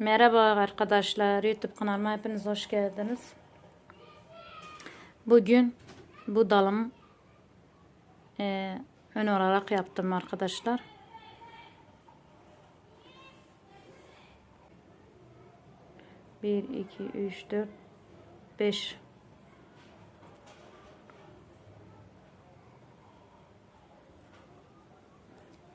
Merhaba arkadaşlar. YouTube kanalıma hepiniz hoş geldiniz. Bugün bu dalım e, ön olarak yaptım arkadaşlar. Bir, iki, üç, dört, beş.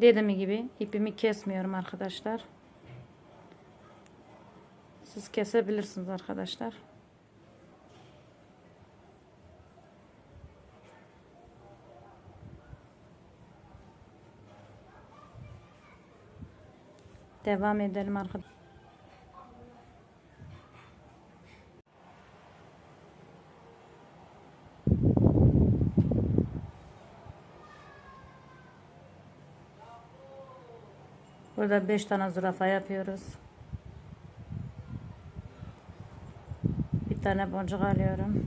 Dediğim gibi ipimi kesmiyorum arkadaşlar. Siz kesebilirsiniz arkadaşlar. Devam edelim arkadaşlar. Burada 5 tane zürafa yapıyoruz. Tane boncuk alıyorum.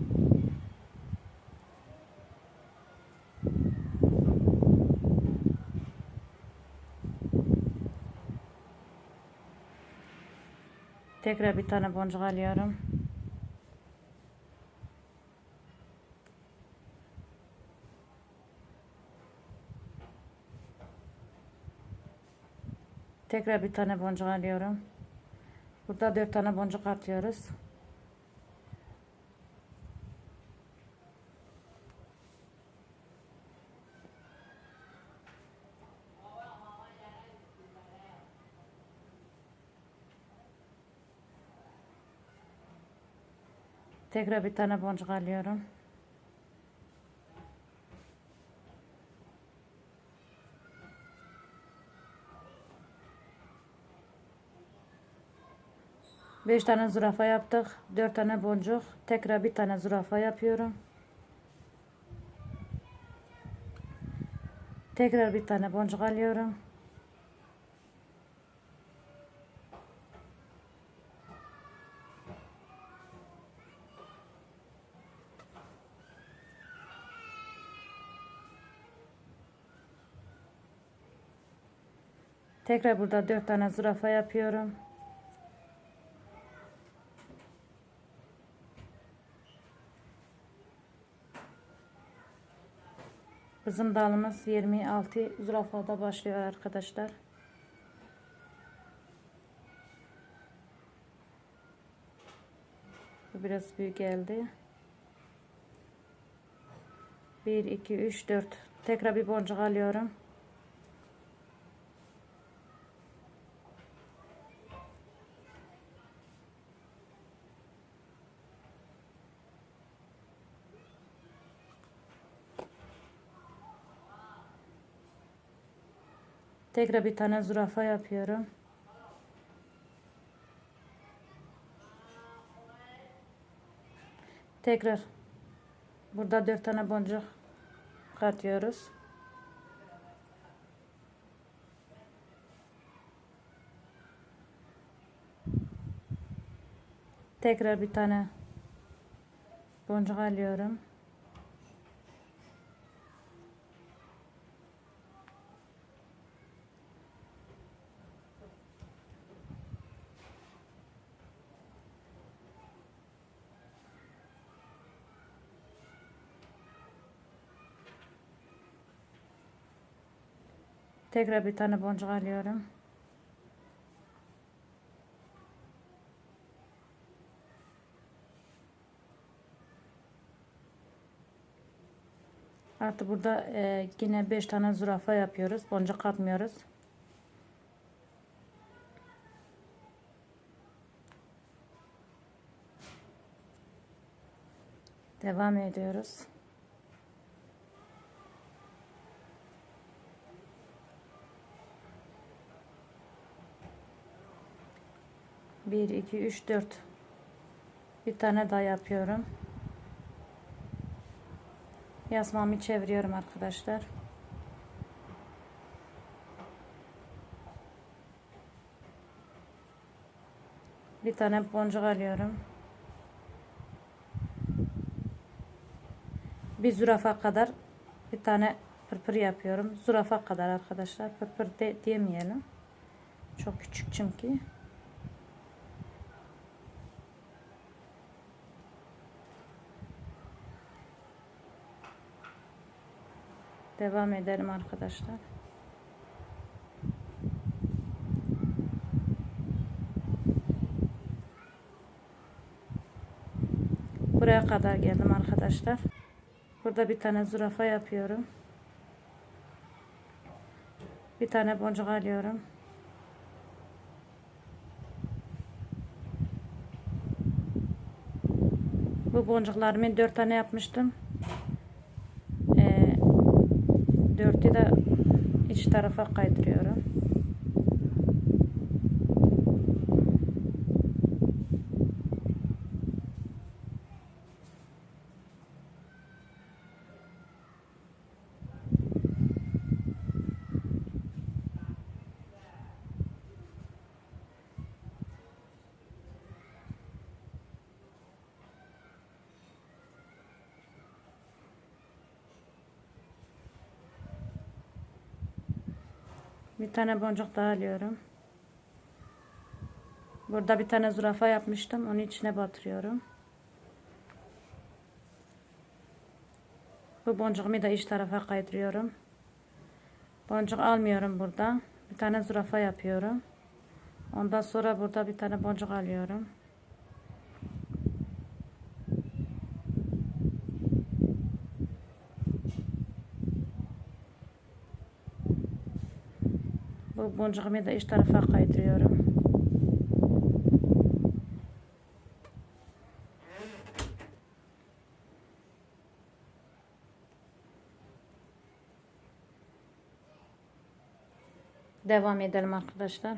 Tekrar bir tane boncuk alıyorum. Tekrar bir tane boncuk alıyorum. Burada dört tane boncuk atıyoruz. Tekrar bir tane boncuk alıyorum. Beş tane zürafa yaptık. Dört tane boncuk. Tekrar bir tane zürafa yapıyorum. Tekrar bir tane boncuk alıyorum. Tekrar burada dört tane zürafa yapıyorum. Bizim dalımız 26 zürafada başlıyor arkadaşlar. Bu biraz büyük geldi. 1 2 3 4 tekrar bir boncuk alıyorum. Tekrar bir tane zürafa yapıyorum. Tekrar burada dört tane boncuk katıyoruz. Tekrar bir tane boncuk alıyorum. Tekrar bir tane boncuk alıyorum. Artık burada e, yine 5 tane zürafa yapıyoruz. Boncuk katmıyoruz. Devam ediyoruz. Bir, iki, üç, dört. Bir tane daha yapıyorum. Yasmamı çeviriyorum arkadaşlar. Bir tane boncuk alıyorum. Bir zürafa kadar bir tane pırpır yapıyorum. Zürafa kadar arkadaşlar. Pırpır de, diyemeyelim. Çok küçük çünkü. Devam edelim arkadaşlar. Buraya kadar geldim arkadaşlar. Burada bir tane zürafa yapıyorum. Bir tane boncuk alıyorum. Bu boncuklarımı dört tane yapmıştım. Dörtü de iç tarafa kaydırıyorum. Bir tane boncuk daha alıyorum. Burada bir tane zürafa yapmıştım. Onu içine batırıyorum. Bu boncuğumu da iç tarafa kaydırıyorum. Boncuk almıyorum burada. Bir tane zürafa yapıyorum. Ondan sonra burada bir tane boncuk alıyorum. Bu boncuğumu da iç tarafa kaydırıyorum. Devam edelim arkadaşlar.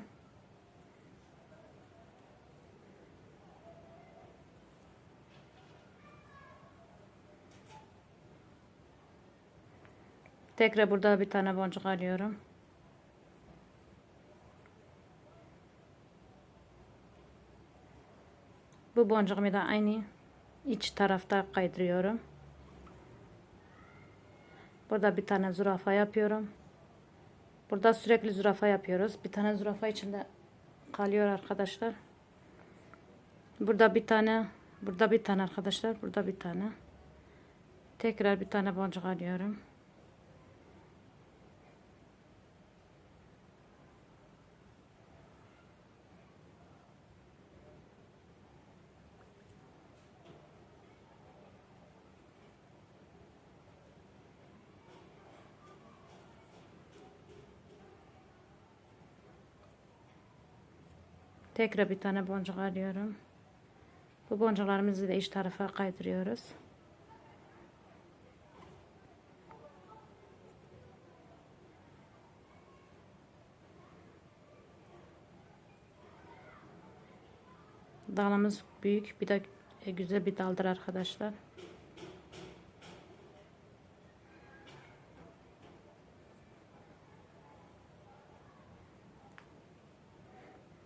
Tekrar burada bir tane boncuk alıyorum. Bu boncuğumu da aynı iç tarafta kaydırıyorum. Burada bir tane zürafa yapıyorum. Burada sürekli zürafa yapıyoruz. Bir tane zürafa içinde kalıyor arkadaşlar. Burada bir tane, burada bir tane arkadaşlar, burada bir tane. Tekrar bir tane boncuk alıyorum. Tekrar bir tane boncuk alıyorum. Bu boncuklarımızı da iç tarafa kaydırıyoruz. Dalımız büyük. Bir de güzel bir daldır arkadaşlar.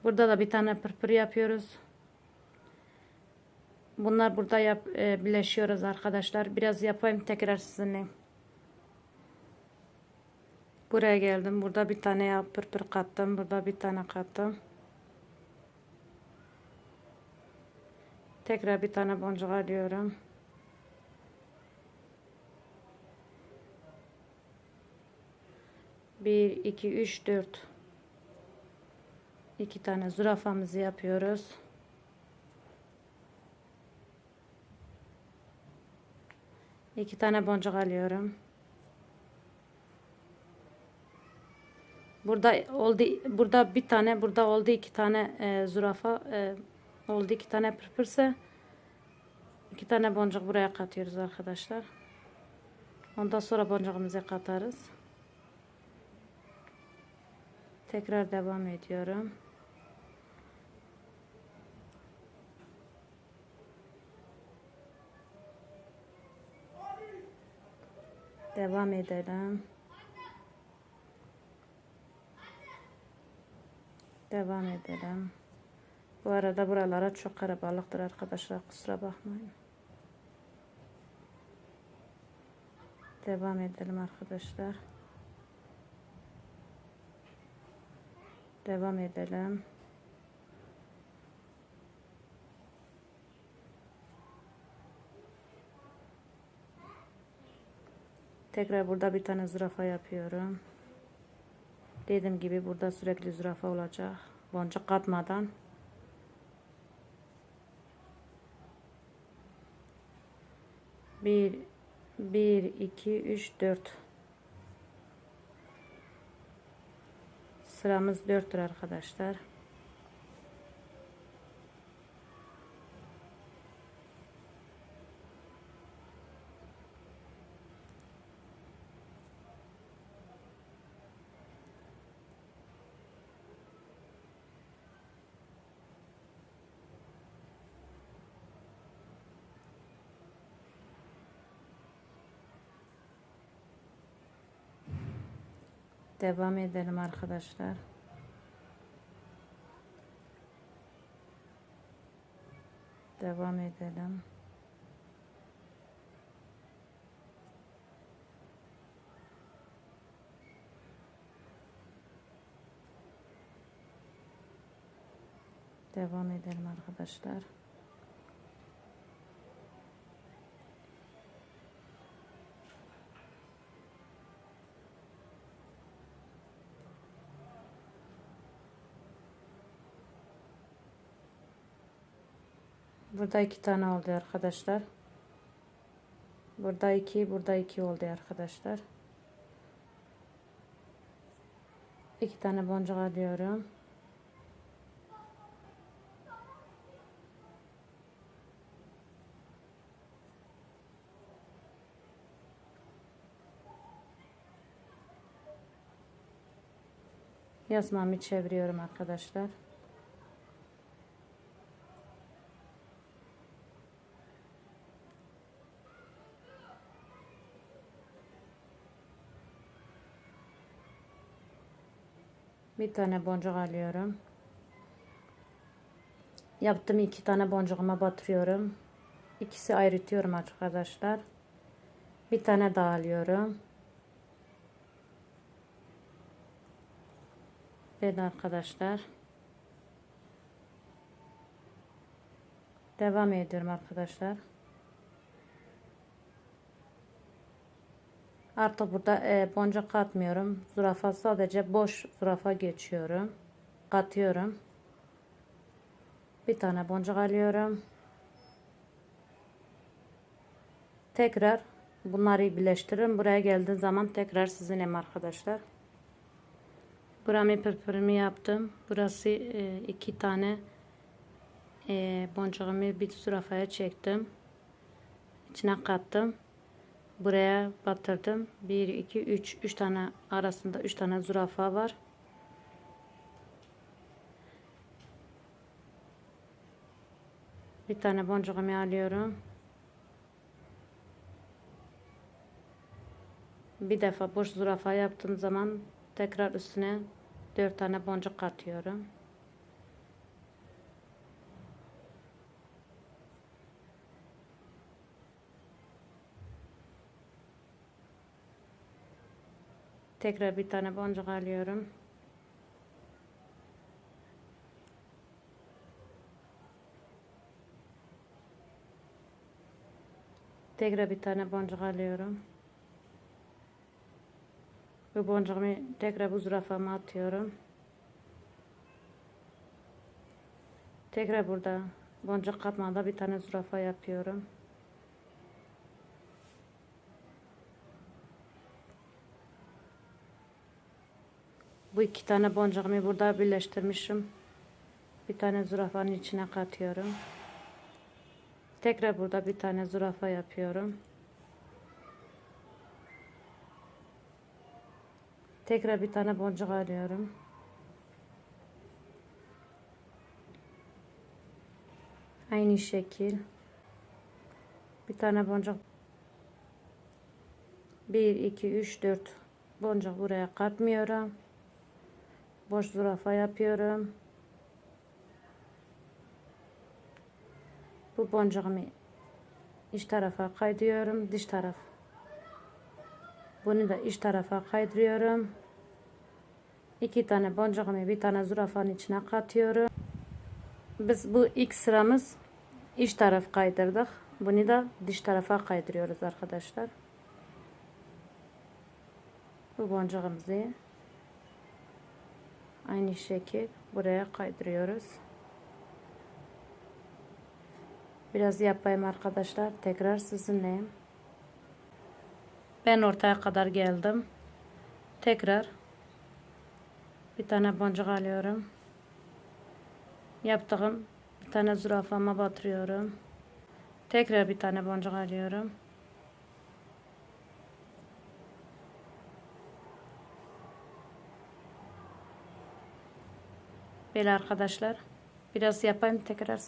Burada da bir tane pırpır yapıyoruz. Bunlar burada yap, e, birleşiyoruz arkadaşlar. Biraz yapayım tekrar sizinle. Buraya geldim. Burada bir tane yap, pırpır kattım. Burada bir tane kattım. Tekrar bir tane boncuk alıyorum. Bir, iki, üç, dört. İki tane zürafamızı yapıyoruz. İki tane boncuk alıyorum. Burada oldu burada bir tane burada oldu iki tane e, zürafa e, oldu iki tane pırpırsa iki tane boncuk buraya katıyoruz arkadaşlar. Ondan sonra boncuğumuzu katarız. Tekrar devam ediyorum. Devam edelim. Devam edelim. Bu arada buralara çok karabalıktır arkadaşlar. Kusura bakmayın. Devam edelim arkadaşlar. Devam edelim. Tekrar burada bir tane zürafa yapıyorum. Dediğim gibi burada sürekli zürafa olacak. Boncuk katmadan. Bir, bir, iki, üç, dört. Sıramız dörttür arkadaşlar. Devam edelim arkadaşlar. Devam edelim. Devam edelim arkadaşlar. Burada iki tane oldu arkadaşlar. Burada iki, burada iki oldu arkadaşlar. İki tane boncuk alıyorum. Yazmamı çeviriyorum arkadaşlar. Bir tane boncuk alıyorum. Yaptım iki tane boncuğuma batırıyorum. İkisi ayrıtıyorum arkadaşlar. Bir tane daha alıyorum. Evet arkadaşlar. Devam ediyorum arkadaşlar. Artık burada e, boncuk katmıyorum. Zürafa sadece boş zürafa geçiyorum. Katıyorum. Bir tane boncuk alıyorum. Tekrar bunları birleştiririm. Buraya geldiğim zaman tekrar sizinle arkadaşlar. Buramı pırpırımı yaptım. Burası e, iki tane e, boncuğumu bir zürafaya çektim. İçine kattım. Buraya batırdım. 1, 2, 3. 3 tane arasında 3 tane zürafa var. Bir tane boncuğumu alıyorum. Bir defa boş zürafa yaptığım zaman tekrar üstüne 4 tane boncuk katıyorum. Tekrar bir tane boncuk alıyorum. Tekrar bir tane boncuk alıyorum. Bu boncuğumu tekrar bu zürafama atıyorum. Tekrar burada boncuk katmada bir tane zürafa yapıyorum. Bu iki tane boncuğumu burada birleştirmişim. Bir tane zürafanın içine katıyorum. Tekrar burada bir tane zürafa yapıyorum. Tekrar bir tane boncuk arıyorum. Aynı şekil. Bir tane boncuk. 1, 2, 3, 4 boncuk buraya katmıyorum. Boş zürafa yapıyorum. Bu boncuğumu iç tarafa kaydırıyorum. Dış taraf. Bunu da iç tarafa kaydırıyorum. İki tane boncuğumu bir tane zürafanın içine katıyorum. Biz bu ilk sıramız iç taraf kaydırdık. Bunu da dış tarafa kaydırıyoruz arkadaşlar. Bu boncuğumuzu aynı şekil buraya kaydırıyoruz. Biraz yapayım arkadaşlar. Tekrar sizinleyim. Ben ortaya kadar geldim. Tekrar bir tane boncuk alıyorum. Yaptığım bir tane zürafama batırıyorum. Tekrar bir tane boncuk alıyorum. Böyle arkadaşlar. Biraz yapayım tekrar.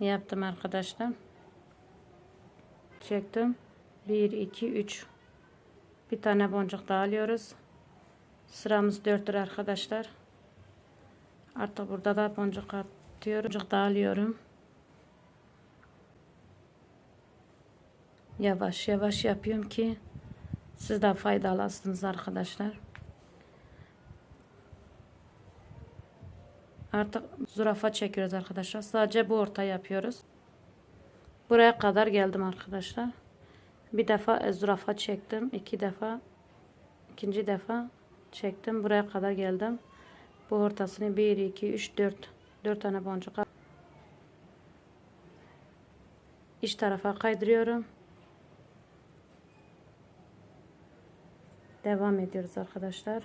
Yaptım arkadaşlar. Çektim. 1, 2, 3. Bir tane boncuk daha alıyoruz. Sıramız 4'tür arkadaşlar. Artık burada da boncuk atıyorum. Boncuk daha alıyorum. Yavaş yavaş yapıyorum ki siz de faydalasınız arkadaşlar. Artık zürafa çekiyoruz arkadaşlar. Sadece bu orta yapıyoruz. Buraya kadar geldim arkadaşlar. Bir defa e, zürafa çektim. iki defa ikinci defa çektim. Buraya kadar geldim. Bu ortasını 1, 2, 3, 4 4 tane boncuk iç tarafa kaydırıyorum. Devam ediyoruz arkadaşlar.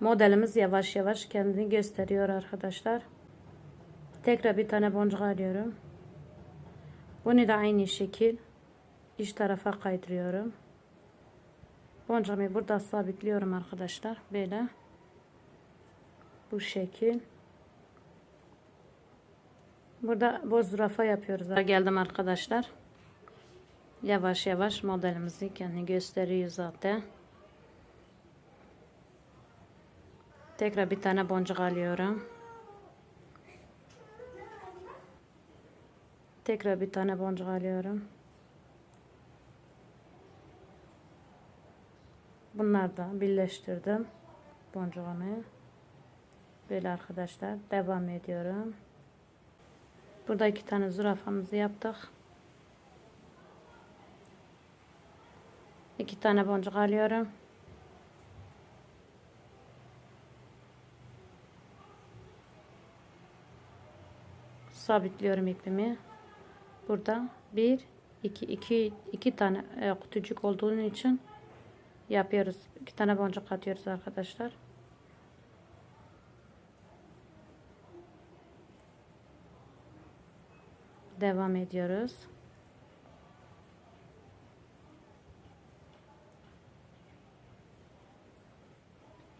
Modelimiz yavaş yavaş kendini gösteriyor arkadaşlar. Tekrar bir tane boncuk alıyorum. Bunu da aynı şekil iç tarafa kaydırıyorum. Boncuğumu burada sabitliyorum arkadaşlar. Böyle. Bu şekil. Burada boz zürafa yapıyoruz. Geldim arkadaşlar. Yavaş yavaş modelimizi kendini gösteriyor zaten. Tekrar bir tane boncuk alıyorum. Tekrar bir tane boncuk alıyorum. Bunlar da birleştirdim. Boncuğumu. Böyle arkadaşlar devam ediyorum. Burada iki tane zürafamızı yaptık. İki tane boncuk alıyorum. Sabitliyorum ipimi. Burada bir, iki, iki, iki tane e, kutucuk olduğu için yapıyoruz. İki tane boncuk atıyoruz arkadaşlar. Devam ediyoruz.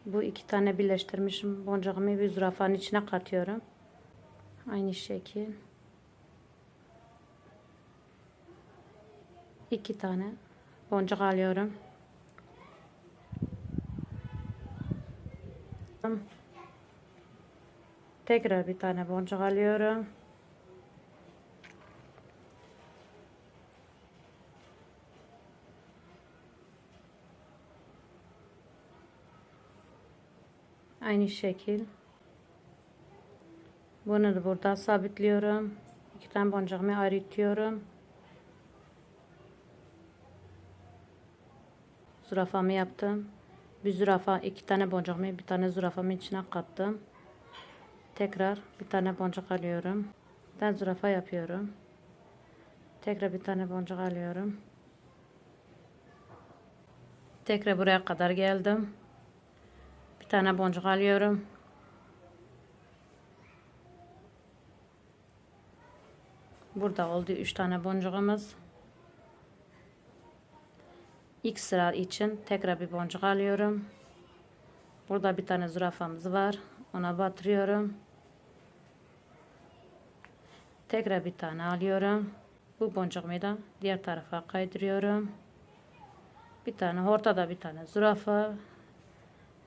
Bu iki tane birleştirmişim boncuğumu bir zürafanın içine katıyorum. Aynı şekil. iki tane boncuk alıyorum. Tekrar bir tane boncuk alıyorum. Aynı şekil. Bunu da burada sabitliyorum. İki tane boncuğumu ayrıtıyorum. Zürafamı yaptım. Bir zürafa, iki tane boncuğumu bir tane zürafamın içine kattım. Tekrar bir tane boncuk alıyorum. Tane zürafa yapıyorum. Tekrar bir tane boncuk alıyorum. Tekrar buraya kadar geldim. Bir tane boncuk alıyorum. Burada oldu 3 tane boncuğumuz. İlk sıra için tekrar bir boncuk alıyorum. Burada bir tane zürafamız var. Ona batırıyorum. Tekrar bir tane alıyorum. Bu boncuğumu da diğer tarafa kaydırıyorum. Bir tane ortada bir tane zürafa.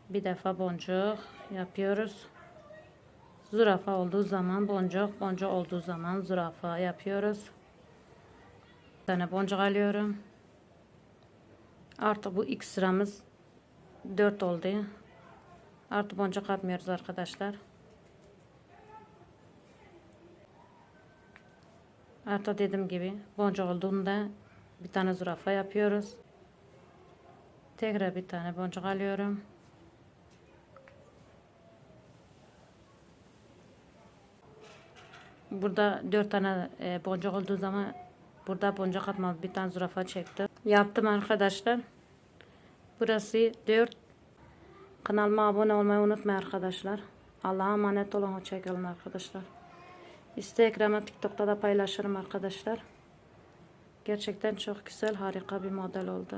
Bir defa boncuk yapıyoruz. Zürafa olduğu zaman boncuk, boncuk olduğu zaman zürafa yapıyoruz. Bir tane boncuk alıyorum. Artık bu ilk sıramız 4 oldu. Artık boncuk atmıyoruz arkadaşlar. Artık dediğim gibi boncuk olduğunda bir tane zürafa yapıyoruz. Tekrar bir tane boncuk alıyorum. Burada dört tane e, boncuk olduğu zaman burada boncuk atmalı bir tane zürafa çektim. Yaptım arkadaşlar. Burası dört. Kanalıma abone olmayı unutmayın arkadaşlar. Allah'a emanet olun. Hoşçakalın arkadaşlar. Instagram'a TikTok'ta da paylaşırım arkadaşlar. Gerçekten çok güzel harika bir model oldu.